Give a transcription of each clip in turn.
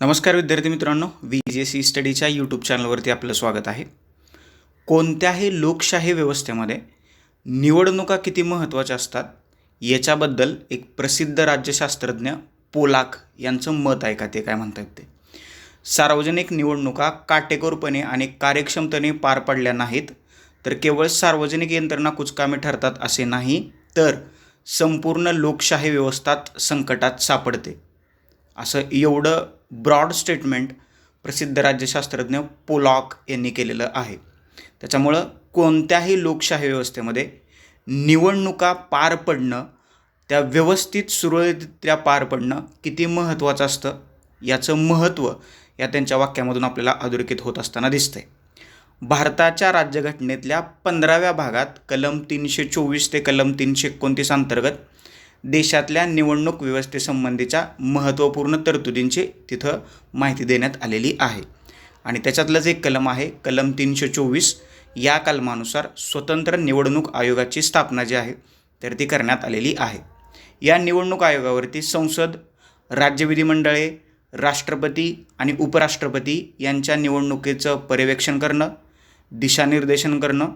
नमस्कार विद्यार्थी मित्रांनो व्ही जे सी स्टडीच्या यूट्यूब चॅनलवरती आपलं स्वागत आहे. कोणत्याही लोकशाही व्यवस्थेमध्ये निवडणुका किती महत्त्वाच्या असतात याच्याबद्दल एक प्रसिद्ध राज्यशास्त्रज्ञ पोलाक यांचं मत आहे का ते काय म्हणतात ते? सार्वजनिक निवडणुका काटेकोरपणे आणि कार्यक्षमतेने पार पडल्या नाहीत तर केवळ सार्वजनिक यंत्रणा कुचकामी ठरतात असे नाही तर संपूर्ण लोकशाही व्यवस्थात संकटात सापडते. असं एवढं ब्रॉड स्टेटमेंट प्रसिद्ध राज्यशास्त्रज्ञ पोलॉक यांनी केलेलं आहे. त्याच्यामुळं कोणत्याही लोकशाही व्यवस्थेमध्ये निवडणुका पार पडणं त्या व्यवस्थित सुरळीतरित्या पार पडणं किती महत्त्वाचं असतं याचं महत्त्व या त्यांच्या वाक्यामधून आपल्याला अधोरेखित होत असताना दिसतंय. भारताच्या राज्यघटनेतल्या पंधराव्या भागात कलम तीनशे चोवीस ते कलम तीनशे एकोणतीस अंतर्गत देशातल्या निवडणूक व्यवस्थेसंबंधीच्या महत्त्वपूर्ण तरतुदींची तिथं माहिती देण्यात आलेली आहे. आणि त्याच्यातलंच एक कलम आहे कलम तीनशे चोवीस. या कलमानुसार स्वतंत्र निवडणूक आयोगाची स्थापना जी आहे तर ती करण्यात आलेली आहे. या निवडणूक आयोगावरती संसद राज्य विधिमंडळे राष्ट्रपती आणि उपराष्ट्रपती यांच्या निवडणुकीचं पर्यवेक्षण करणं दिशानिर्देशन करणं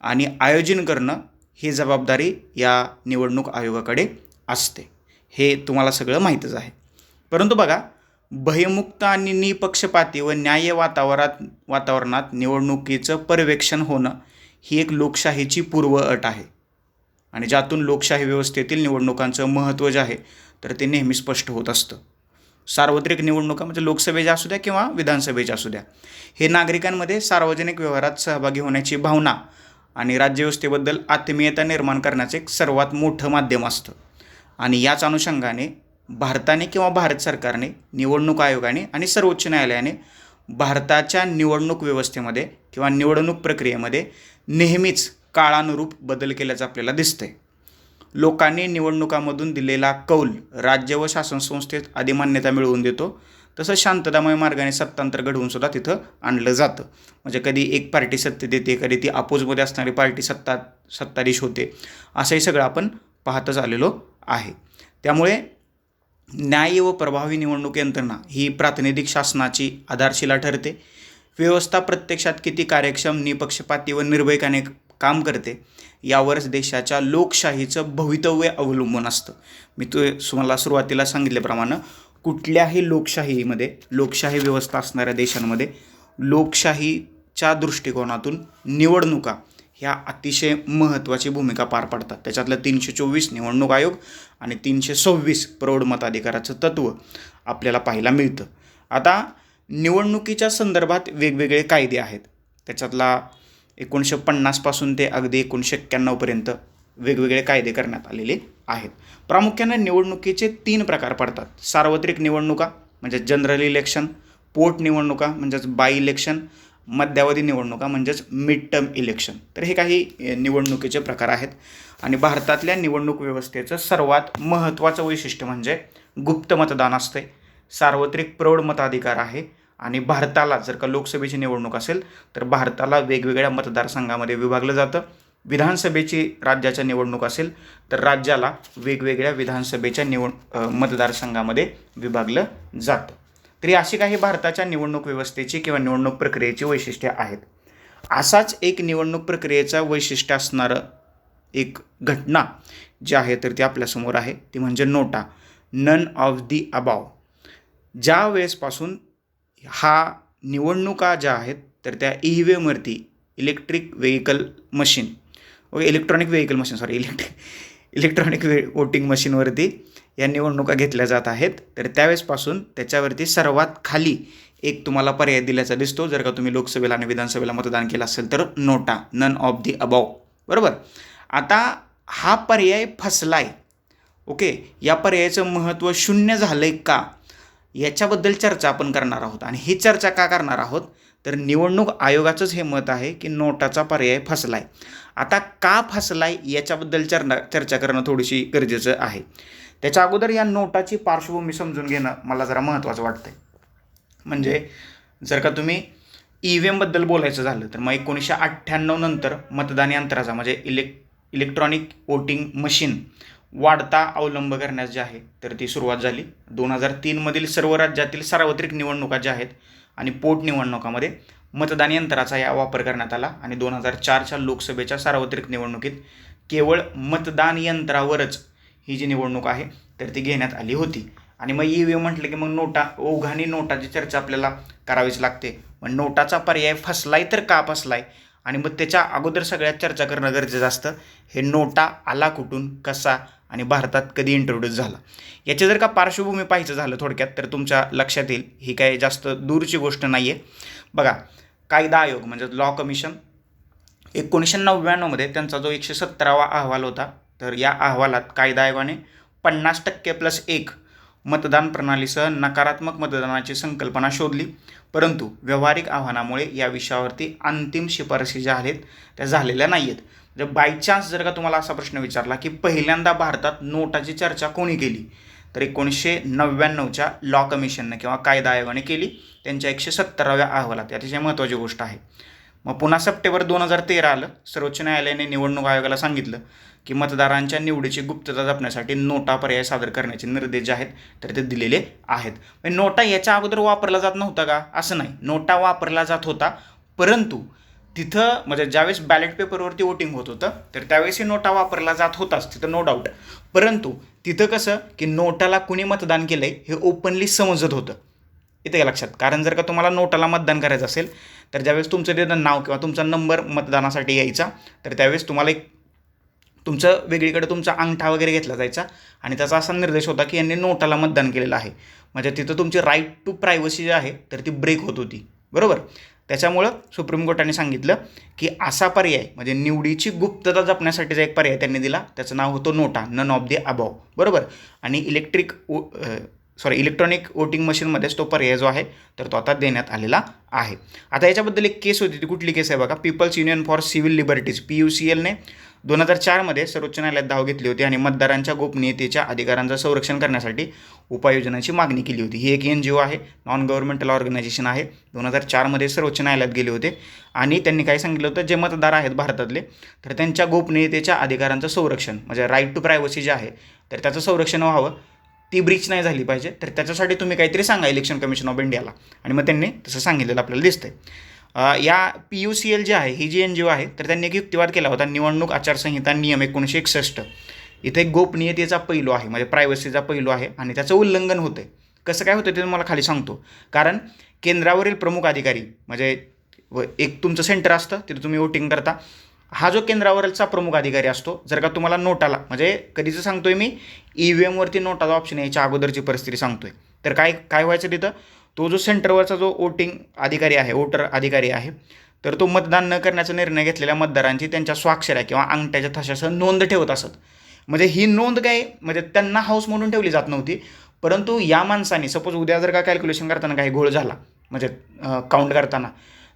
आणि आयोजन करणं ही जबाबदारी या निवडणूक आयोगाकडे असते. हे तुम्हाला सगळं माहीतच आहे. परंतु बघा भयमुक्त आणि निपक्षपाती व न्याय वातावरणात वातावरणात निवडणुकीचं पर्यवेक्षण होणं ही एक लोकशाहीची पूर्व अट आहे. आणि ज्यातून लोकशाही व्यवस्थेतील निवडणुकांचं महत्त्व जे आहे तर ते नेहमी स्पष्ट होत असतं. सार्वत्रिक निवडणुका म्हणजे लोकसभेच्या असू द्या किंवा विधानसभेच्या असू द्या हे नागरिकांमध्ये सार्वजनिक व्यवहारात सहभागी होण्याची भावना आणि राज्यव्यवस्थेबद्दल आत्मीयता निर्माण करण्याचं एक सर्वात मोठं माध्यम असतं. आणि याच अनुषंगाने भारताने किंवा भारत सरकारने निवडणूक आयोगाने आणि सर्वोच्च न्यायालयाने भारताच्या निवडणूक व्यवस्थेमध्ये किंवा निवडणूक प्रक्रियेमध्ये नेहमीच काळानुरूप बदल केल्याचं आपल्याला दिसतंय. लोकांनी निवडणुकामधून दिलेला कौल राज्य व शासन संस्थेत अधिमान्यता मिळवून देतो तसं शांततामय मार्गाने सत्तांतर घडवूनसुद्धा तिथं आणलं जातं. म्हणजे कधी एक पार्टी सत्तेत देते कधी ती अपोजमध्ये असणारी पार्टी सत्ता सत्ताधीश होते असंही सगळं आपण पाहतच आलेलो आहे. त्यामुळे न्याय व प्रभावी निवडणूक यंत्रणा ही प्रातिनिधिक शासनाची आधारशिला ठरते. व्यवस्था प्रत्यक्षात किती कार्यक्षम निपक्षपाती व निर्भयकाने काम करते यावरच देशाच्या लोकशाहीचं भवितव्य अवलंबून असतं. मी तु तुम्हाला सुरुवातीला सांगितल्याप्रमाणे कुठल्याही लोकशाहीमध्ये लोकशाही व्यवस्था असणाऱ्या देशांमध्ये लोकशाहीच्या दृष्टिकोनातून निवडणुका ह्या अतिशय महत्त्वाची भूमिका पार पाडतात. त्याच्यातलं तीनशे चोवीस निवडणूक आयोग आणि तीनशे सव्वीस प्रौढ मताधिकाराचं तत्त्व आपल्याला पाहायला मिळतं. आता निवडणुकीच्या संदर्भात वेगवेगळे कायदे आहेत. त्याच्यातला एकोणीसशे पन्नासपासून ते अगदी एकोणीसशे एक्क्याण्णवपर्यंत वेगवेगळे कायदे करण्यात आलेले आहेत. प्रामुख्याने निवडणुकीचे तीन प्रकार पडतात. सार्वत्रिक निवडणुका म्हणजे जनरल इलेक्शन पोट निवडणुका म्हणजेच बाय इलेक्शन मध्यावधी निवडणुका म्हणजेच मिड टर्म इलेक्शन तर हे काही निवडणुकीचे प्रकार आहेत. आणि भारतातल्या निवडणूक व्यवस्थेचं सर्वात महत्त्वाचं वैशिष्ट्य म्हणजे गुप्त मतदान असते सार्वत्रिक प्रौढ मताधिकार आहे. आणि भारताला जर का लोकसभेची निवडणूक असेल तर भारताला वेगवेगळ्या मतदारसंघामध्ये विभागलं जातं. विधानसभेची राज्याच्या निवडणूक असेल तर राज्याला वेगवेगळ्या विधानसभेच्या निवड मतदारसंघामध्ये विभागलं जातं. तरी अशी काही भारताच्या निवडणूक व्यवस्थेची किंवा निवडणूक प्रक्रियेची वैशिष्ट्ये आहेत. असाच एक निवडणूक प्रक्रियेचा वैशिष्ट्य असणारं एक घटना जी आहे तर ती आपल्यासमोर आहे. ती म्हणजे नोटा. नन ऑफ दी अबाव ज्या वेळेसपासून हा निवडणुका ज्या आहेत तर त्या E व्हीएमवरती electric vehicle machine okay electronic vehicle machine sorry electric electronic way voting मशीनवरती या निवडणुका घेतल्या जात आहेत. तर त्यावेळेसपासून त्याच्यावरती सर्वात खाली एक तुम्हाला पर्याय दिल्याचा दिसतो. जर का तुम्ही लोकसभेला आणि विधानसभेला मतदान केलं असेल तर नोटा नन ऑफ दी अबाव बरोबर? आता हा पर्याय फसलाय. ओके? या पर्यायाचं महत्त्व शून्य झालं आहे का? याच्याबद्दल चर्चा आपण करणार आहोत. आणि ही चर्चा का करणार आहोत? तर निवडणूक आयोगाचंच हे मत आहे की नोटाचा पर्याय फसलाय. आता का फसलाय याच्याबद्दल चर्ना चर्चा करणं थोडीशी गरजेचं आहे. त्याच्या अगोदर या नोटाची पार्श्वभूमी समजून घेणं मला जरा महत्त्वाचं वाटतं म्हणजे जर का तुम्ही ई व्ही एमबद्दल बोलायचं झालं तर मग एकोणीसशे अठ्ठ्याण्णव नंतर मतदान यंत्राचा म्हणजे इलेक इलेक्ट्रॉनिक वोटिंग मशीन वाढता अवलंब करण्यास जे आहे तर ती सुरुवात झाली. दोन हजार तीनमधील सर्व राज्यातील सार्वत्रिक निवडणुका ज्या आहेत आणि पोटनिवडणुकामध्ये मतदान यंत्राचा या वापर करण्यात आला. आणि दोन हजार चारच्या लोकसभेच्या सार्वत्रिक निवडणुकीत केवळ मतदान यंत्रावरच ही जी निवडणूक आहे तर ती घेण्यात आली होती. आणि मग ई व्ही एम म्हटलं की मग नोटा ओघाने नोटाची चर्चा आपल्याला करावीच लागते. मग नोटाचा पर्याय फसलाय तर का फसलाय? आणि मग त्याच्या अगोदर सगळ्यात चर्चा करणं गरजेचं असतं हे नोटा आला कुठून कसा आणि भारतात कधी इंट्रोड्यूस झाला? याची जर का पार्श्वभूमी पाहायचं झालं थोडक्यात तर तुमच्या लक्षात येईल ही काय जास्त दूरची गोष्ट नाही आहे बघा कायदा आयोग म्हणजे लॉ कमिशन एकोणीसशे नव्याण्णवमध्ये त्यांचा जो एकशे सत्तरावा अहवाल होता तर या अहवालात कायदा आयोगाने पन्नास टक्के प्लस एक मतदान प्रणालीसह नकारात्मक मतदानाची संकल्पना शोधली. परंतु व्यावहारिक आव्हानामुळे या विषयावरती अंतिम शिफारशी ज्या आहेत त्या झालेल्या नाही आहेत म्हणजे बाय चान्स जर का तुम्हाला असा प्रश्न विचारला की पहिल्यांदा भारतात नोटाची चर्चा कोणी केली? तर एकोणीसशे नव्याण्णवच्या लॉ कमिशननं किंवा कायदा आयोगाने केली. त्यांच्या एकशे सत्तराव्या अहवालात. अतिशय महत्त्वाची गोष्ट आहे. मग पुन्हा सप्टेंबर दोन हजार तेरा आलं सर्वोच्च न्यायालयाने निवडणूक आयोगाला सांगितलं की मतदारांच्या निवडीची गुप्तता जपण्यासाठी नोटा पर्याय सादर करण्याचे निर्देश जे आहेत तर ते दिलेले आहेत. म्हणजे नोटा याच्या अगोदर वापरला जात नव्हता का? असं नाही. नोटा वापरला जात होता परंतु तिथं म्हणजे ज्यावेळेस बॅलेट पेपरवरती वोटिंग होत होतं तर त्यावेळेस नोटा वापरला जात होताच तिथं नो डाऊट परंतु तिथं कसं की नोटाला कुणी मतदान केलं आहे हे ओपनली समजत होतं. इथे का लक्षात. कारण जर का तुम्हाला नोटाला मतदान करायचं असेल तर ज्यावेळेस तुमचं तिथं नाव किंवा तुमचा नंबर मतदानासाठी यायचा तर त्यावेळेस तुम्हाला एक तुमचं वेगळीकडे तुमचा अंगठा वगैरे घेतला जायचा आणि त्याचा असा निर्देश होता की यांनी नोटाला मतदान केलेलं आहे. म्हणजे तिथं तुमची राईट टू प्रायव्हसी जी आहे तर ती ब्रेक होत होती. बरोबर? त्याच्यामुळं सुप्रीम कोर्टाने सांगितलं की असा पर्याय म्हणजे निवडीची गुप्तता जपण्यासाठीचा एक पर्याय त्यांनी दिला. त्याचं नाव होतं नोटा नन ऑफ दी अबाव बरोबर? आणि इलेक्ट्रिक सॉरी इलेक्ट्रॉनिक वोटिंग मशीनमध्येच तो पर्याय जो आहे तर तो आता देण्यात आलेला आहे. आता याच्याबद्दल एक केस होती ती कुठली केस आहे बघा. People's union for civil liberties P U C एलने दोन हजार चारमध्ये सर्वोच्च न्यायालयात धाव घेतली होती आणि मतदारांच्या गोपनीयतेच्या अधिकारांचं संरक्षण करण्यासाठी उपाययोजनांची मागणी केली होती. ही एक एन जी ओ आहे नॉन गव्हर्नमेंटल ऑर्गनायझेशन आहे. दोन हजार चारमध्ये सर्वोच्च न्यायालयात गेले होते आणि त्यांनी काय सांगितलं होतं जे मतदार आहेत भारतातले तर त्यांच्या गोपनीयतेच्या अधिकारांचं संरक्षण म्हणजे राईट टू प्रायव्हसी जे आहे तर त्याचं संरक्षण व्हावं. ती ब्रीच नाही झाली पाहिजे. तर त्याच्यासाठी तुम्ही काहीतरी सांगा इलेक्शन कमिशन ऑफ इंडियाला आणि मग त्यांनी तसं सांगितलेलं आपल्याला दिसतंय. या पी यू सी एल जी आहे ही जी एन जी ओ आहे तर त्यांनी एक युक्तिवाद केला होता निवडणूक आचारसंहिता नियम एकोणीसशे एकसष्ट. इथे गोपनीयतेचा पैलू आहे म्हणजे प्रायव्हसीचा पैलू आहे आणि त्याचं उल्लंघन होतं आहे कसं काय होतं ते तुम्हाला खाली सांगतो. कारण केंद्रावरील प्रमुख अधिकारी म्हणजे एक तुमचं सेंटर असतं तिथं तुम्ही वोटिंग करता. हा जो केंद्रावरचा प्रमुख अधिकारी असतो जर का तुम्हाला नोटाला म्हणजे कधीचं सांगतोय मी ई व्ही एमवरती नोटाचा ऑप्शन यायच्या अगोदरची परिस्थिती सांगतोय. तर काय काय व्हायचं तिथं? तो जो सेंटरवरचा जो वोटिंग अधिकारी आहे वोटर अधिकारी आहे तर तो मतदान न करण्याचा निर्णय घेतलेल्या मतदारांची त्यांच्या स्वाक्षऱ्या किंवा अंगठ्याच्या थशासह नोंद ठेवत असत. म्हणजे ही नोंद काय म्हणजे त्यांना हाऊस म्हणून ठेवली जात नव्हती परंतु या माणसाने सपोज उद्या जर का कॅल्क्युलेशन करताना काही घोळ झाला म्हणजे काउंट करताना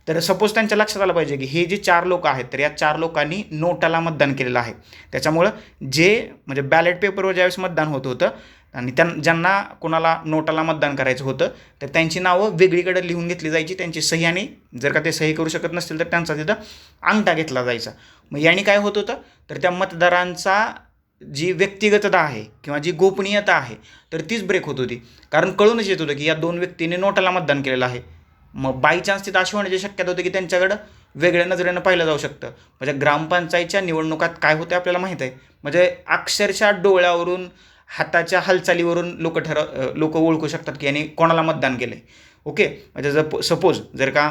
तर सपोज त्यांच्या लक्षात आलं पाहिजे की हे जे चार लोक आहेत तर या चार लोकांनी नोटाला मतदान केलेलं आहे. त्याच्यामुळं जे म्हणजे बॅलेट पेपरवर ज्यावेळेस मतदान होत होतं आणि त्यां ज्यांना कोणाला नोटाला मतदान करायचं होतं तर त्यांची नावं वेगळीकडे लिहून घेतली जायची त्यांची सही आणि जर का ते सही करू शकत नसतील तर त्यांचा तिथं अंगठा घेतला जायचा. मग याने काय होत होतं? तर त्या मतदारांचा जी व्यक्तिगतता आहे किंवा जी गोपनीयता आहे तर तीच ब्रेक होत होती. कारण कळूनच येत होतं की या दोन व्यक्तींनी नोटाला मतदान केलेलं आहे. मग बाय चान्स तिथं अशी होण्याची शक्यता होती की त्यांच्याकडं वेगळ्या नजरेनं पाहिलं जाऊ शकतं. म्हणजे ग्रामपंचायतच्या निवडणुकात काय होतं आपल्याला माहीत आहे म्हणजे अक्षरशः डोळ्यावरून हाताच्या हालचालीवरून लोक ठरव लोक ओळखू शकतात की यांनी कोणाला मतदान केलं आहे ओके म्हणजे जर सपोज जर का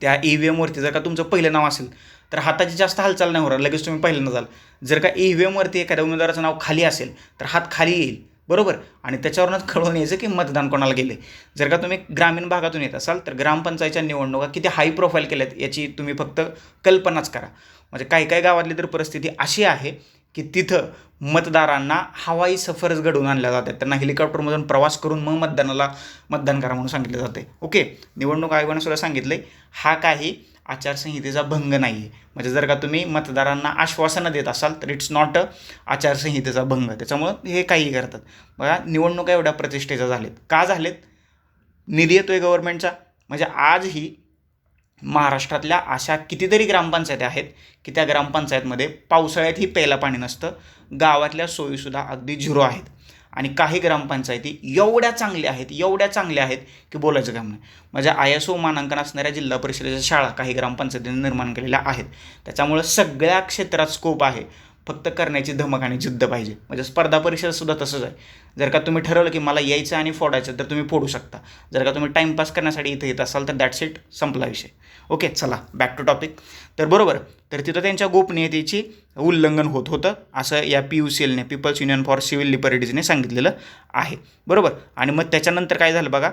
त्या ई व्ही एमवरती जर का तुमचं पहिलं नाव असेल तर हाताची जास्त हालचाल नाही होणार. लगेच तुम्ही पहिल्यांदा जाल. जर का ई व्ही एमवरती एखाद्या उमेदवाराचं नाव खाली असेल तर हात खाली येईल. बरोबर. आणि त्याच्यावरूनच कळून यायचं की मतदान कोणाला गेले. जर का तुम्ही ग्रामीण भागातून येत असाल तर ग्रामपंचायतच्या निवडणुका किती हाय प्रोफाईल केल्यात याची तुम्ही फक्त कल्पनाच करा. म्हणजे काही काही गावातली तर परिस्थिती अशी आहे की तिथं मतदारांना हवाई सफरच घडवून आणल्या जातात. त्यांना हेलिकॉप्टरमधून प्रवास करून मग मतदानाला मतदान करा म्हणून सांगितलं जाते ओके? निवडणूक आयोगाने सुद्धा सांगितलं हा काही आचारसंहितेचा भंग नाही आहे म्हणजे जर का तुम्ही मतदारांना आश्वासनं देत असाल तर इट्स नॉट अ आचारसंहितेचा भंग. त्याच्यामुळं हे काही करतात. बघा निवडणुका एवढ्या प्रतिष्ठेच्या झालेत. का झालेत? निधी येतो आहे गव्हर्नमेंटचा म्हणजे आजही महाराष्ट्रातल्या अशा कितीतरी ग्रामपंचायती आहेत की त्या ग्रामपंचायतमध्ये पावसाळ्यातही प्यायला पाणी नसतं. गावातल्या सोयीसुद्धा अगदी झिरो आहेत. आणि काही ग्रामपंचायती एवढ्या चांगल्या आहेत एवढ्या चांगल्या आहेत की बोलायचं काम नाही. म्हणजे आय एस ओ मानांकन असणाऱ्या जिल्हा परिषदेच्या शाळा काही ग्रामपंचायतीने निर्माण केलेल्या आहेत. त्याच्यामुळं सगळ्या क्षेत्रात स्कोप आहे. फक्त करण्याची धमक आणि जिद्द पाहिजे. म्हणजे स्पर्धा परीक्षासुद्धा तसंच आहे. जर का तुम्ही ठरवलं की मला यायचं आणि फोडायचं तर तुम्ही फोडू शकता. जर का तुम्ही टाईमपास करण्यासाठी इथं येत असाल तर दॅट्स इट संपला विषय. ओके चला बॅक टू टॉपिक तर बरोबर तर तिथं त्यांच्या गोपनीयतेची उल्लंघन होत होतं असं या पी यू सी एलने पीपल्स युनियन फॉर सिव्हिल लिबर्टीजने सांगितलेलं आहे. बरोबर? आणि मग त्याच्यानंतर काय झालं बघा?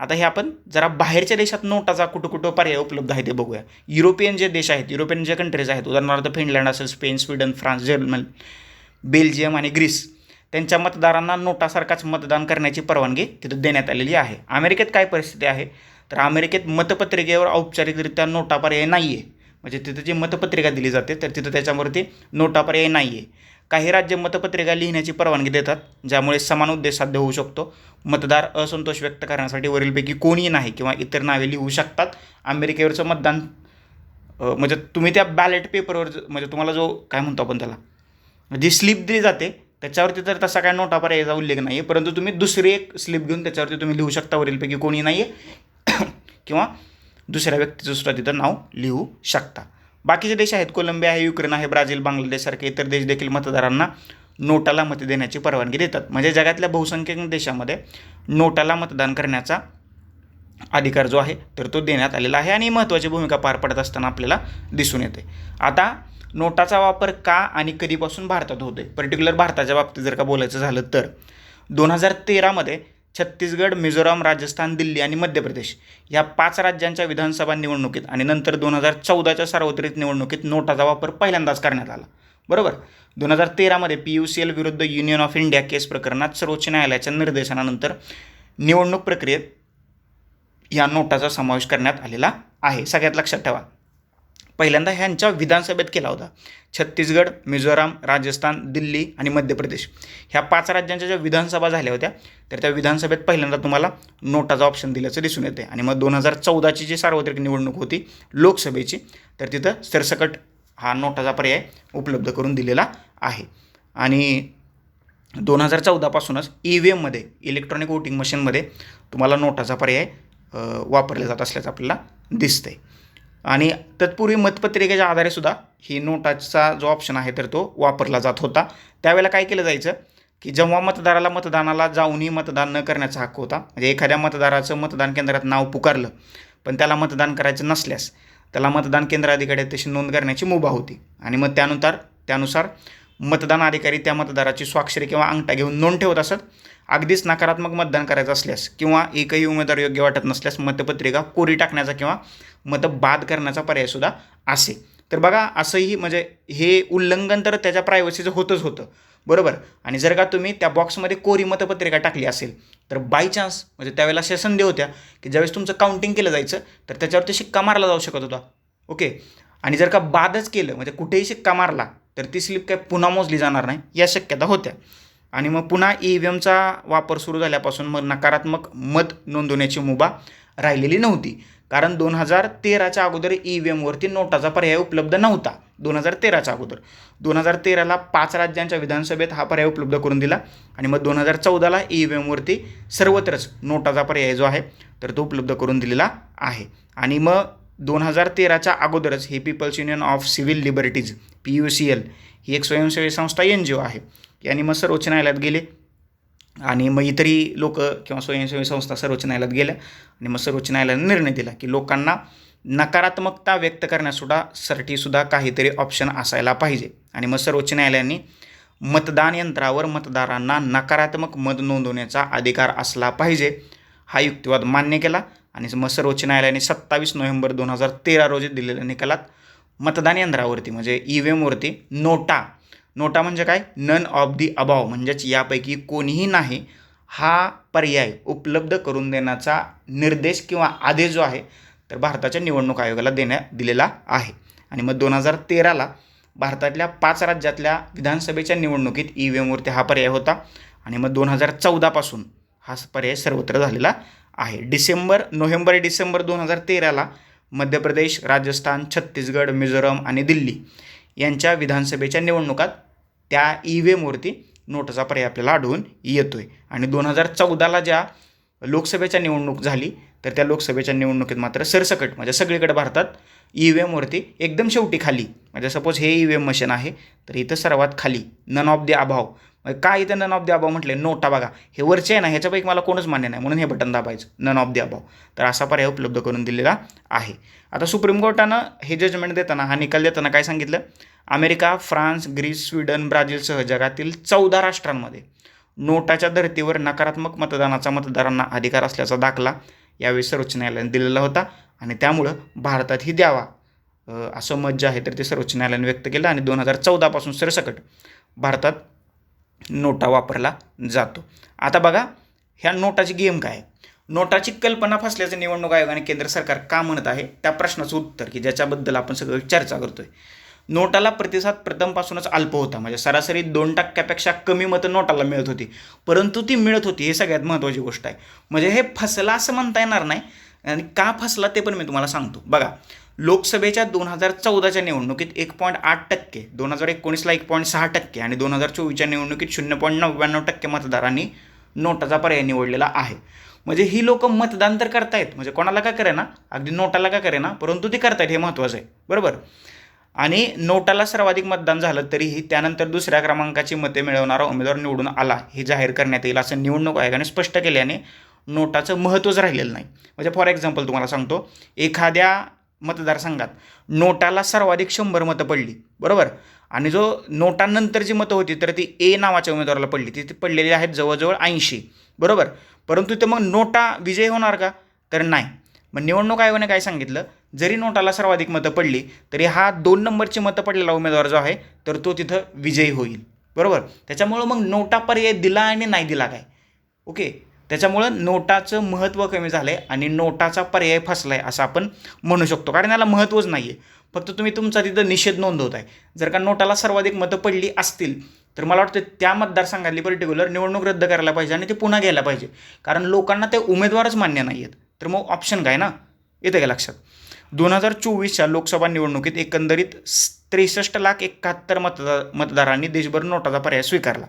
आता हे आपण जरा बाहेरच्या देशात नोटाचा कुठं कुठं पर्याय उपलब्ध आहे ते बघूया. युरोपियन जे देश आहेत युरोपियन जे कंट्रीज आहेत उदाहरणार्थ फिनलँड असेल Spain Sweden France German Belgium आणि ग्रीस त्यांच्या मतदारांना नोटासारखाच मतदान करण्याची परवानगी तिथं देण्यात आलेली आहे. अमेरिकेत काय परिस्थिती आहे? तर अमेरिकेत मतपत्रिकेवर औपचारिकरित्या नोटा पर्याय नाही आहे म्हणजे तिथं जी मतपत्रिका दिली जाते तर तिथं त्याच्यावरती नोटा पर्याय नाही आहे काही राज्य मतपत्रिका लिहिण्याची परवानगी देतात ज्यामुळे समान उद्देश साध्य होऊ शकतो. मतदार असंतोष व्यक्त करण्यासाठी वरीलपैकी कोणीही नाही किंवा इतर नावे लिहू शकतात. अमेरिकेवरचं मतदान म्हणजे तुम्ही त्या बॅलेट पेपरवर म्हणजे तुम्हाला जो काय म्हणतो आपण त्याला जी स्लिप दिली जाते त्याच्यावरती तर तसा काय नोटा याचा उल्लेख नाही आहे परंतु तुम्ही दुसरी एक स्लिप घेऊन त्याच्यावरती तुम्ही लिहू शकता वरीलपैकी कोणी नाही आहे किंवा दुसऱ्या व्यक्तीचं सुद्धा तिथं नाव लिहू शकता. बाकीचे देश आहेत कोलंबिया आहे युक्रेन आहे ब्राझील बांगलादेशसारखे इतर देश देखील मतदारांना नोटाला मत देण्याची परवानगी देतात. म्हणजे जगातल्या बहुसंख्यक देशामध्ये नोटाला मतदान करण्याचा अधिकार जो आहे तर तो देण्यात आलेला आहे आणि महत्त्वाची भूमिका पार पडत असताना आपल्याला दिसून येते. आता नोटाचा वापर का आणि कधीपासून भारतात होतोय? पर्टिक्युलर भारताच्या बाबतीत जर का बोलायचं झालं तर दोन हजार तेरामध्ये छत्तीसगड मिझोराम राजस्थान दिल्ली आणि मध्य प्रदेश या पाच राज्यांच्या विधानसभा निवडणुकीत आणि नंतर दोन हजार चौदाच्या सार्वत्रिक निवडणुकीत नोटाचा वापर पहिल्यांदाच करण्यात आला. बरोबर? दोन हजार तेरामध्ये पी यू सी एल विरुद्ध युनियन ऑफ इंडिया केस प्रकरणात सर्वोच्च न्यायालयाच्या निर्देशनानंतर निवडणूक प्रक्रियेत या नोटाचा समावेश करण्यात आलेला आहे. सगळ्यात लक्षात ठेवा. पहिल्यांदा ह्यांच्या विधानसभेत केला होता. छत्तीसगड मिझोराम राजस्थान दिल्ली आणि मध्य प्रदेश ह्या पाच राज्यांच्या ज्या विधानसभा झाल्या होत्या तर त्या विधानसभेत पहिल्यांदा तुम्हाला नोटाचा ऑप्शन दिल्याचं दिसून येते आणि मग दोन हजार चौदाची जी सार्वत्रिक निवडणूक होती लोकसभेची तर तिथं सरसकट हा नोटाचा पर्याय उपलब्ध करून दिलेला आहे. आणि दोन हजार चौदापासूनच ई व्ही एममध्ये इलेक्ट्रॉनिक वोटिंग मशीनमध्ये तुम्हाला नोटाचा पर्याय वापरला जात असल्याचं आपल्याला दिसतंय. आणि तत्पूर्वी मतपत्रिकेच्या आधारे सुद्धा ही नोटाचा जो ऑप्शन आहे तर तो वापरला जात होता. त्यावेळेला काय केलं जायचं? की जेव्हा मतदाराला मतदानाला जाऊनही मतदान न करण्याचा हक्क होता म्हणजे एखाद्या मतदाराचं मतदान केंद्रात नाव पुकारलं पण त्याला मतदान करायचं नसल्यास त्याला मतदान केंद्र अधिकारी तशी नोंद करण्याची मुभा होती. आणि मग त्यानुसार त्यानुसार मतदान अधिकारी त्या मतदाराची स्वाक्षरी किंवा अंगठा घेऊन नोंद ठेवत असत. अगदीच नकारात्मक मतदान करायचं असल्यास किंवा एकही उमेदवार योग्य वाटत नसल्यास मतपत्रिका कोरी टाकण्याचा किंवा मतं बाद करण्याचा पर्यायसुद्धा असे तर बघा असंही म्हणजे हे उल्लंघन तर त्याच्या प्रायव्हसीचं होतंच होतं. बरोबर? आणि जर का तुम्ही त्या बॉक्समध्ये कोरी मतपत्रिका टाकली असेल तर बाय चान्स म्हणजे त्यावेळेला अशा संधी होत्या की ज्यावेळेस तुमचं काउंटिंग केलं जायचं तर त्याच्यावरती शिक्का मारला जाऊ शकत होता. ओके? आणि जर का बादच केलं म्हणजे कुठेही शिक्का मारला तर ती स्लिप काय पुन्हा मोजली जाणार नाही या शक्यता होत्या. आणि मग पुन्हा ई व्ही एमचा वापर सुरू झाल्यापासून मग नकारात्मक मत नोंदवण्याची मुभा राहिलेली नव्हती. कारण दोन हजार तेराच्या अगोदर ई व्ही एमवरती नोटाचा पर्याय उपलब्ध नव्हता. दोन हजार तेराच्या अगोदर. दोन हजार तेराला पाच राज्यांच्या विधानसभेत हा पर्याय उपलब्ध करून दिला. आणि मग दोन हजार चौदाला ई व्ही एमवरती सर्वत्रच नोटाचा पर्याय जो आहे तर तो उपलब्ध करून दिलेला आहे. आणि मग दोन हजार तेराच्या अगोदरच हे people's union of civil liberties P U C L ही एक स्वयंसेवी संस्था एन जी ओ आहे. यांनी मग सर्वोच्च न्यायालयात गेले. आणि मग इतरही लोक किंवा स्वयंसेवी संस्था सर्वोच्च न्यायालयात गेल्या. आणि मग सर्वोच्च न्यायालयाने निर्णय दिला की लोकांना नकारात्मकता व्यक्त करण्यासुद्धा सुद्धा काहीतरी ऑप्शन असायला पाहिजे. आणि मग सर्वोच्च न्यायालयाने मतदान यंत्रावर मतदारांना नकारात्मक मत नोंदवण्याचा अधिकार असला पाहिजे हा युक्तिवाद मान्य केला. आणि मग सर्वोच्च न्यायालयाने सत्तावीस नोव्हेंबर दोन हजार तेरा रोजी दिलेल्या निकालात मतदान यंत्रावरती म्हणजे ई व्ही एमवरती नोटा नोटा म्हणजे काय? नन ऑफ दी अबाव म्हणजेच यापैकी कोणीही नाही हा पर्याय उपलब्ध करून देण्याचा निर्देश किंवा आदेश जो आहे तर भारताच्या निवडणूक आयोगाला देण्यात दिलेला आहे. आणि मग दोन हजार तेराला भारतातल्या पाच राज्यातल्या विधानसभेच्या निवडणुकीत ई व्ही एमवरती हा पर्याय होता. आणि मग दोन हजार चौदापासून हा पर्याय सर्वत्र झालेला आहे. डिसेंबर नोव्हेंबर डिसेंबर दोन हजार तेराला मध्य प्रदेश राजस्थान छत्तीसगड मिझोरम आणि दिल्ली यांच्या विधानसभेच्या निवडणुकात त्या ई व्ही नोटाचा पर्याय आपल्याला आढळून येतो आहे आणि दोन हजार चौदाला ज्या लोकसभेच्या निवडणूक झाली तर त्या लोकसभेच्या निवडणुकीत मात्र सरसकट म्हणजे सगळीकडे भारतात ई व्ही एमवरती एकदम शेवटी खाली. म्हणजे सपोज हे ई व्ही एम मशीन आहे तर इथं सर्वात खाली. नन ऑफ द अभाव म्हणजे काय इथं नन ऑफ द अभाव म्हटले? नोटा बघा. हे वरचे आहे ना ह्याच्यापैकी मला कोणच मान्य नाही. म्हणून हे बटन दाबायचं. नन ऑफ द अभाव तर असा पर्याय उपलब्ध करून दिलेला आहे. आता सुप्रीम कोर्टानं हे जजमेंट देताना हा निकाल देताना काय सांगितलं? अमेरिका फ्रान्स ग्रीस स्वीडन ब्राझीलसह जगातील चौदा राष्ट्रांमध्ये नोटाच्या धर्तीवर नकारात्मक मतदानाचा मतदारांना अधिकार असल्याचा दाखला यावेळी सर्वोच्च न्यायालयाने दिलेला होता आणि त्यामुळं भारतातही द्यावा असं मत जे आहे तर ते सर्वोच्च न्यायालयाने व्यक्त केलं आणि दोन हजार चौदापासून सरसकट भारतात नोटा वापरला जातो. आता बघा ह्या नोटाची गेम काय आहे? नोटाची कल्पना फसल्याचं निवडणूक आयोग आणि केंद्र सरकार का म्हणत आहे? त्या प्रश्नाचं उत्तर की ज्याच्याबद्दल आपण सगळं चर्चा करतोय. नोटाला प्रतिसाद प्रथमपासूनच अल्प होता. म्हणजे सरासरी दोन टक्क्यापेक्षा कमी मतं नोटाला मिळत होती. परंतु ती मिळत होती हे सगळ्यात महत्त्वाची गोष्ट आहे. म्हणजे हे फसला असं म्हणता येणार नाही. आणि का फसला ते पण मी तुम्हाला सांगतो. बघा लोकसभेच्या दोन हजार चौदाच्या निवडणुकीत एक पॉईंट आठ टक्के दोन हजार एकोणीसला एक पॉईंट सहा टक्के आणि दोन हजार चोवीसच्या निवडणुकीत शून्य पॉईंट नव्याण्णव टक्के मतदारांनी नोटाचा पर्याय निवडलेला आहे. म्हणजे ही लोक मतदान तर करतायत. म्हणजे कोणाला का करे ना अगदी नोटाला का करे ना परंतु ते करतायत हे महत्त्वाचं आहे. बरोबर? आणि नोटाला सर्वाधिक मतदान झालं तरीही त्यानंतर दुसऱ्या क्रमांकाची मते मिळवणारा उमेदवार निवडून आला हे जाहीर करण्यात येईल असं निवडणूक आयोगाने स्पष्ट केल्याने नोटाचं महत्त्वच राहिलेलं नाही. म्हणजे फॉर एक्झाम्पल तुम्हाला सांगतो एखाद्या मतदारसंघात नोटाला सर्वाधिक शंभर मतं पडली बरोबर? आणि जो नोटानंतर जी मतं होती तर ती ए नावाच्या उमेदवाराला पडली ती ती पडलेली आहेत जवळजवळ ऐंशी बरोबर? परंतु ते मग नोटा विजयी होणार का? तर नाही. मग निवडणूक आयोगाने काय सांगितलं? जरी नोटाला सर्वाधिक मतं पडली तरी हा दोन नंबरची मतं पडलेला उमेदवार जो आहे तर तो तिथं विजयी होईल. बरोबर? त्याच्यामुळं मग नोटा पर्याय दिला आणि नाही दिला काय? ओके? त्याच्यामुळं नोटाचं महत्त्व कमी झालं आहे आणि नोटाचा पर्याय फसला आहे असं आपण म्हणू शकतो. कारण याला महत्त्वच नाही आहे फक्त तुम्ही तुमचा तिथं निषेध नोंदवत आहे जर का नोटाला सर्वाधिक मतं पडली असतील तर मला वाटतं त्या मतदारसंघातली पर्टिक्युलर निवडणूक रद्द करायला पाहिजे आणि ते पुन्हा घ्यायला पाहिजे. कारण लोकांना ते उमेदवारच मान्य नाही आहेत तर मग ऑप्शन काय ना? येते का लक्षात? दोन हजार चोवीसच्या लोकसभा निवडणुकीत एकंदरीत त्रेसष्ट लाख एकाहत्तर मतदार मतदारांनी देशभर नोटाचा पर्याय स्वीकारला.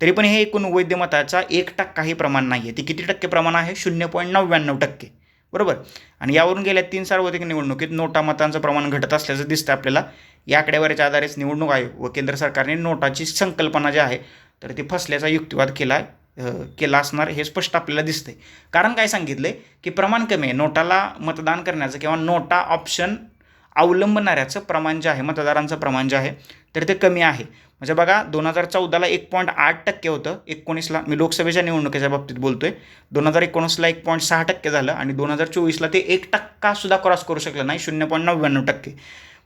तरी पण हे एकूण वैध मताचा एक टक्काही प्रमाण नाही आहे ते किती टक्के प्रमाण आहे? शून्य पॉईंट नव्याण्णव टक्के. बरोबर? आणि यावरून गेल्या तीन सार्वत्रिक निवडणुकीत नोटा मतांचं प्रमाण घटत असल्याचं दिसतं आपल्याला. या आकडेवारीच्या आधारेच निवडणूक आयोग व केंद्र सरकारने नोटाची संकल्पना जी आहे तर ती फसल्याचा युक्तिवाद केला आहे केला असणार हे स्पष्ट आपल्याला दिसतंय. कारण काय सांगितलंय? की प्रमाण कमी आहे. नोटाला मतदान करण्याचं किंवा नोटा ऑप्शन अवलंबणाऱ्याचं प्रमाण जे आहे मतदारांचं प्रमाण जे आहे तर ते कमी आहे. म्हणजे बघा दोन हजार चौदाला एक पॉईंट आठ टक्के होतं. एकोणीसला मी लोकसभेच्या निवडणुकीच्या बाबतीत बोलतो आहे दोन हजार एकोणीसला एक पॉईंट सहा टक्के झालं आणि दोन हजार चोवीसला ते एक टक्कासुद्धा क्रॉस करू शकलं नाही. शून्य पॉईंट नव्याण्णव टक्के.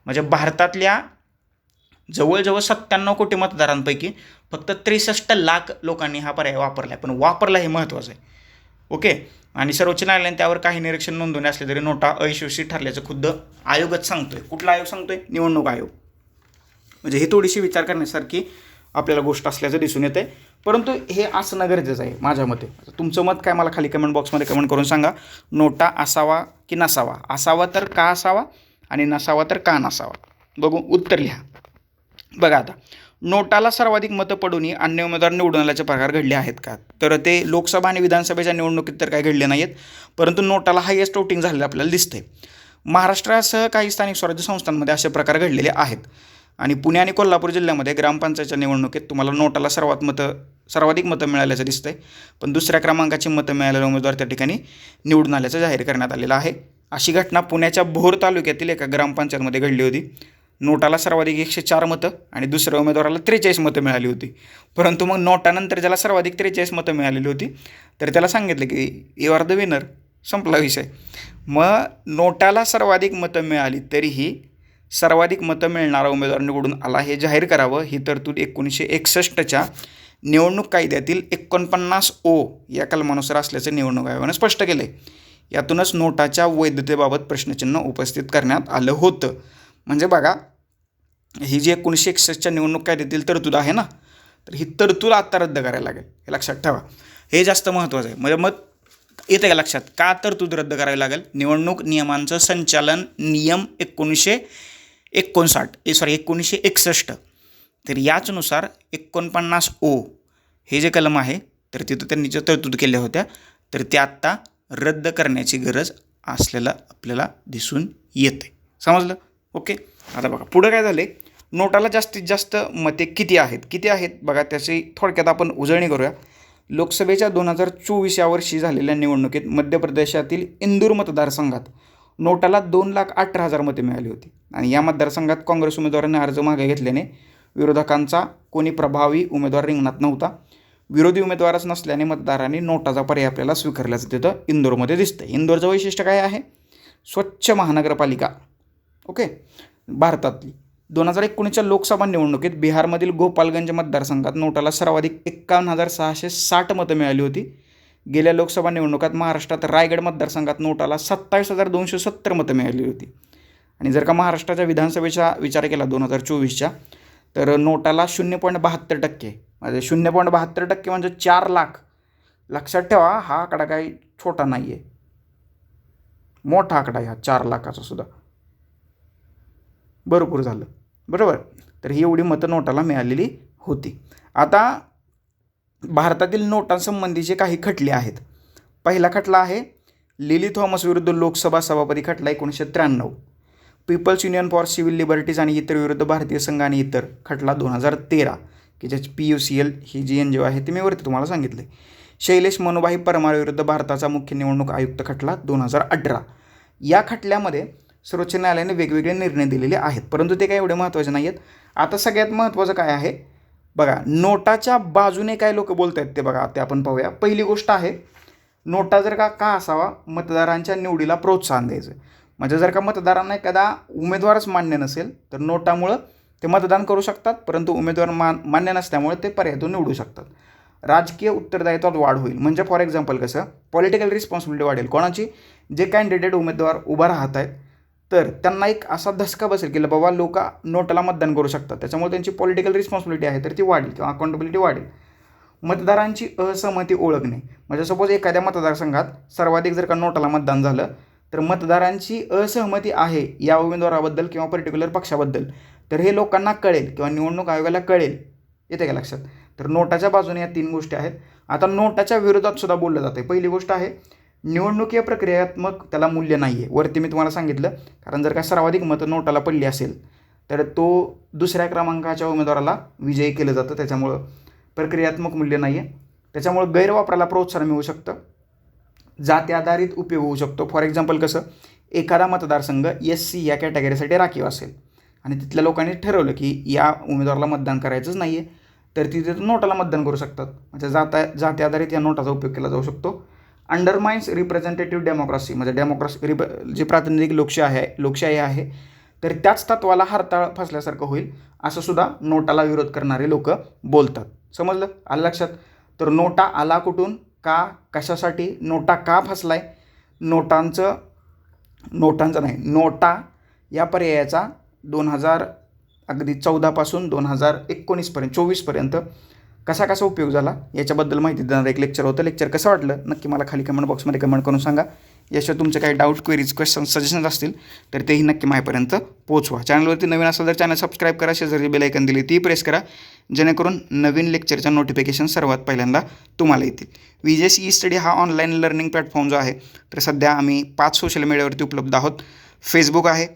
म्हणजे भारतातल्या जवळजवळ सत्त्याण्णव कोटी मतदारांपैकी फक्त त्रेसष्ट लाख लोकांनी हा पर्याय वापरला आहे पण वापरला हे महत्त्वाचं आहे. ओके? आणि सर्वोच्च न्यायालयाने त्यावर काही निरीक्षण नोंदवणे असले तरी नोटा अयशस्वी ठरल्याचं खुद्द आयोगच सांगतोय. कुठला आयोग सांगतोय? निवडणूक आयोग. म्हणजे ही थोडीशी विचार करण्यासारखी आपल्याला गोष्ट असल्याचं दिसून येते परंतु हे असणं गरजेचं आहे माझ्या मते. तुमचं मत काय मला खाली कमेंट बॉक्समध्ये कमेंट करून सांगा. नोटा असावा की नसावा? असावा तर का असावा? आणि नसावा तर का नसावा? बघू उत्तर लिहा. बघा आता नोटाला सर्वाधिक मतं पडूनही अन्य उमेदवार निवडून आल्याचे प्रकार घडले आहेत का? तर ते लोकसभा आणि विधानसभेच्या निवडणुकीत तर काही घडले नाहीत परंतु नोटाला हायेस्ट वोटिंग झालेलं आपल्याला दिसतंय. महाराष्ट्रासह काही स्थानिक स्वराज्य संस्थांमध्ये असे प्रकार घडलेले आहेत. आणि पुणे आणि कोल्हापूर जिल्ह्यामध्ये ग्रामपंचायतच्या निवडणुकीत तुम्हाला नोटाला सर्वात मतं सर्वाधिक मतं मिळाल्याचं दिसतंय. पण दुसऱ्या क्रमांकाची मतं मिळालेला उमेदवार त्या ठिकाणी निवडून आल्याचं जाहीर करण्यात आलेलं आहे. अशी घटना पुण्याच्या भोर तालुक्यातील एका ग्रामपंचायतमध्ये घडली होती. नोटाला सर्वाधिक एकशे चार मतं आणि दुसऱ्या उमेदवाराला त्रेचाळीस मतं मिळाली होती. परंतु मग नोटानंतर ज्याला सर्वाधिक त्रेचाळीस मतं मिळालेली होती तर त्याला सांगितलं की यू आर द विनर संपला विषय. मग नोटाला सर्वाधिक मतं मिळाली तरीही सर्वाधिक मतं मिळणारा उमेदवार निवडून आला हे जाहीर करावं ही तरतूद एकोणीसशे एकसष्टच्या निवडणूक कायद्यातील एकोणपन्नास ओ या कलमानुसार असल्याचं निवडणूक आयोगानं स्पष्ट केलं आहे यातूनच नोटाच्या वैधतेबाबत प्रश्नचिन्ह उपस्थित करण्यात आलं होतं. म्हणजे बघा ही जी एकोणीसशे एकसष्टच्या निवडणूक कायद्यातील तरतूद आहे ना तर ही तरतूद आत्ता रद्द करायला लागेल. हे लक्षात ठेवा. हे जास्त महत्त्वाचं आहे. म्हणजे मग येतं का लक्षात? का तरतूद रद्द करावी लागेल? निवडणूक नियमांचं संचालन नियम एकोणीसशे एकोणसाठ ए सॉरी एकोणीसशे एकसष्ट. तर याचनुसार एकोणपन्नास ओ हे जे कलम आहे तर तिथं त्यांनी ज्या तरतूद केल्या होत्या तर ते आत्ता रद्द करण्याची गरज असलेलं आपल्याला दिसून येते समजलं? ओके? आता बघा पुढं काय झाले नोटाला जास्तीत जास्त मते किती आहेत? किती आहेत? बघा त्याची थोडक्यात आपण उजळणी करूया. लोकसभेच्या दोन हजार चोवीस या वर्षी झालेल्या निवडणुकीत मध्य प्रदेशातील इंदूर मतदारसंघात नोटाला दोन लाख अठरा हजार मते मिळाली होती. आणि या मतदारसंघात काँग्रेस उमेदवारांनी अर्ज मागे घेतल्याने विरोधकांचा कोणी प्रभावी उमेदवार रिंगणात नव्हता. विरोधी उमेदवारच नसल्याने मतदारांनी नोटाचा पर्याय आपल्याला स्वीकारल्याचं तिथं इंदोरमध्ये दिसतं इंदोरचं वैशिष्ट्य काय आहे? स्वच्छ महानगरपालिका. ओके? भारतातली दोन हजार एकोणीसच्या लोकसभा निवडणुकीत बिहारमधील गोपालगंज मतदारसंघात नोटाला सर्वाधिक एक्कावन्न हजार सहाशे साठ मतं मिळाली होती. गेल्या लोकसभा निवडणुकात महाराष्ट्रात रायगड मतदारसंघात नोटाला सत्तावीस हजार दोनशे सत्तर मतं मिळाली होती. आणि जर का महाराष्ट्राच्या विधानसभेचा विचार केला दोन हजार चोवीसच्या तर नोटाला शून्य पॉईंट बहात्तर टक्के. म्हणजे शून्य पॉईंट बहात्तर टक्के म्हणजे चार लाख. लक्षात ठेवा हा आकडा काही छोटा नाही आहे मोठा आकडा आहे हा चार लाखाचा सुद्धा. भरपूर झालं. बरोबर? तर ही एवढी मतं नोटाला मिळालेली होती. आता भारतातील नोटांसंबंधीचे काही खटले आहेत. पहिला खटला आहे लिली थॉमस विरुद्ध लोकसभा सभापती खटला एकोणीसशे त्र्याण्णव. People's union for civil liberties आणि इतर विरुद्ध भारतीय संघ आणि इतर खटला दोन हजार तेरा की ज्याची पी यू सी एल ही जी एन जी ओ आहे ते मी वरती तुम्हाला सांगितले. शैलेश मनोभाई परमार विरुद्ध भारताचा मुख्य निवडणूक आयुक्त खटला दोन हजार अठरा. या खटल्यामध्ये सर्वोच्च न्यायालयाने वेगवेगळे निर्णय दिलेले आहेत. परंतु ते काय एवढे महत्त्वाचे नाही आहेत आता सगळ्यात महत्त्वाचं काय आहे? बघा नोटाच्या बाजूने काय लोक बोलत आहेत ते बघा ते आपण पाहूया. पहिली गोष्ट आहे नोटा जर का का असावा मतदारांच्या निवडीला प्रोत्साहन द्यायचं. म्हणजे जर का मतदारांना एखादा उमेदवारच मान्य नसेल तर नोटामुळं ते मतदान करू शकतात परंतु उमेदवार मान मान्य नसल्यामुळे ते पर्यायतून निवडू शकतात. राजकीय उत्तरदायित्वात वाढ होईल. म्हणजे फॉर एक्झाम्पल कसं पॉलिटिकल रिस्पॉन्सिबिलिटी वाढेल. कोणाची? जे कॅन्डिडेट उमेदवार उभा राहत आहेत तर त्यांना एक असा धसका बसेल की बाबा लोक नोटाला मतदान करू शकतात. त्याच्यामुळे त्यांची पॉलिटिकल रिस्पॉन्सिबिलिटी आहे तर ती वाढेल किंवा अकाउंटेबिलिटी वाढेल. मतदारांची असहमती ओळखणे. म्हणजे सपोज एखाद्या मतदारसंघात सर्वाधिक जर का नोटाला मतदान झालं तर मतदारांची असहमती आहे या उमेदवाराबद्दल किंवा पर्टिक्युलर पक्षाबद्दल. तर हे लोकांना कळेल किंवा निवडणूक आयोगाला कळेल. येते का लक्षात? तर नोटाच्या बाजूने या तीन गोष्टी आहेत. आता नोटाच्या विरोधात सुद्धा बोललं जाते पहिली गोष्ट आहे निवडणुकीय प्रक्रियात्मक त्याला मूल्य नाही आहे वरती मी तुम्हाला सांगितलं कारण जर का सर्वाधिक मतं नोटाला पडली असेल तर तो दुसऱ्या क्रमांकाच्या उमेदवाराला विजयी केलं जातं. त्याच्यामुळं प्रक्रियात्मक मूल्य नाही आहे त्याच्यामुळं गैरवापराला प्रोत्साहन मिळू शकतं. जाती आधारित उपयोग होऊ शकतो. फॉर एक्झाम्पल कसं? एखादा मतदारसंघ एस सी या कॅटेगरीसाठी राखीव असेल. आणि तिथल्या लोकांनी ठरवलं की या उमेदवाराला मतदान करायचंच नाही आहे तर तिथे नोटाला मतदान करू शकतात. म्हणजे जाता जाती आधारित या नोटाचा उपयोग केला जाऊ शकतो. अंडरमाइन्स रिप्रेझेंटेटिव्ह डेमोक्रेसी म्हणजे डेमोक्रेसी रिप जी प्रातिनिधिक लोकशाही आहे लोकशाही आहे तर त्याच तत्वाला हरताळ फसल्यासारखं होईल असं सुद्धा नोटाला विरोध करणारे लोक बोलतात. समजलं? आलं लक्षात? तर नोटा आला कुठून? का? कशासाठी? नोटा का फसलाय? नोटांचं नोटांचं नाही नोटा या पर्यायाचा दोन हजार अगदी चौदापासून दोन हजार एकोणीसपर्यंत चोवीसपर्यंत कसा कसा उपयोग झाला याच्याबद्दल माहिती देणारं एक लेक्चर होतं. लेक्चर कसं वाटलं? नक्की मला खाली कमेंट बॉक्समध्ये कमेंट करून सांगा. याशिवाय तुमचे काही डाऊट क्वेरीज क्वेश्चन सजेशन असतील तर तेही नक्की माझ्यापर्यंत पोहोचवा. चॅनलवरती नवीन असेल तर चॅनल सबस्क्राईब करा. शेजारी बेल ऐकन दिली ती प्रेस करा. जेणेकरून नवीन लेक्चरच्या नोटिफिकेशन सर्वात पहिल्यांदा तुम्हाला येतील. विजेस जे सी ई e स्टडी हा ऑनलाईन लर्निंग प्लॅटफॉर्म जो आहे तर सध्या आम्ही पाच सोशल मीडियावरती उपलब्ध आहोत. फेसबुक आहे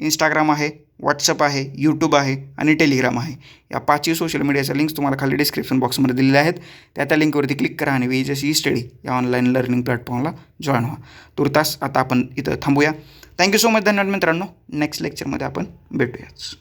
इंस्टाग्राम आहे व्हॉट्सअप आहे यूट्यूब आहे आणि टेलिग्राम आहे. या पाचही सोशल मीडियाच्या लिंक्स तुम्हाला खाली डिस्क्रिप्शन बॉक्समध्ये दिलेल्या आहेत. त्या त्या लिंकवरती क्लिक करा आणि वी एस ई स्टडी या ऑनलाईन लर्निंग प्लॅटफॉर्मला जॉईन व्हा. तुर्तास आता आपण इथं थांबूया. थँक्यू सो मच धन्यवाद मित्रांनो. नेक्स्ट लेक्चरमध्ये आपण भेटूयाच